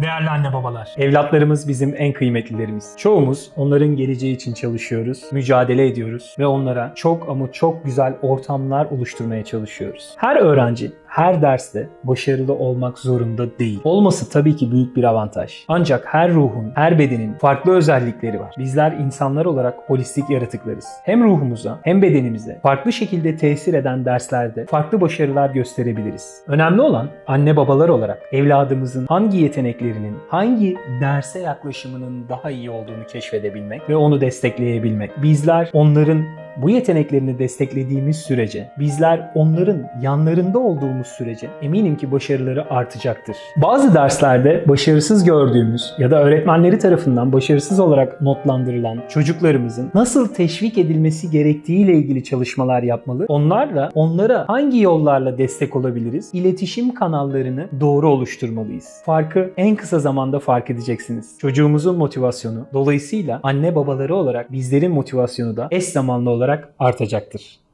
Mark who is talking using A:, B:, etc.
A: Değerli anne babalar.
B: Evlatlarımız bizim en kıymetlilerimiz. Çoğumuz onların geleceği için çalışıyoruz, mücadele ediyoruz ve onlara çok ama çok güzel ortamlar oluşturmaya çalışıyoruz. Her öğrenci her derste başarılı olmak zorunda değil. Olması tabii ki büyük bir avantaj. Ancak her ruhun, her bedenin farklı özellikleri var. Bizler insanlar olarak holistik yaratıklarız. Hem ruhumuza hem bedenimize farklı şekilde tesir eden derslerde farklı başarılar gösterebiliriz. Önemli olan anne babalar olarak evladımızın hangi yeteneklerinin, hangi derse yaklaşımının daha iyi olduğunu keşfedebilmek ve onu destekleyebilmek. Bizler onların bu yeteneklerini desteklediğimiz sürece, bizler onların yanlarında olduğumuz sürece eminim ki başarıları artacaktır. Bazı derslerde başarısız gördüğümüz ya da öğretmenleri tarafından başarısız olarak notlandırılan çocuklarımızın nasıl teşvik edilmesi gerektiği ile ilgili çalışmalar yapmalı. Onlarla onlara hangi yollarla destek olabiliriz? İletişim kanallarını doğru oluşturmalıyız. Farkı en kısa zamanda fark edeceksiniz. Çocuğumuzun motivasyonu dolayısıyla anne babaları olarak bizlerin motivasyonu da eş zamanlı olarak artacaktır.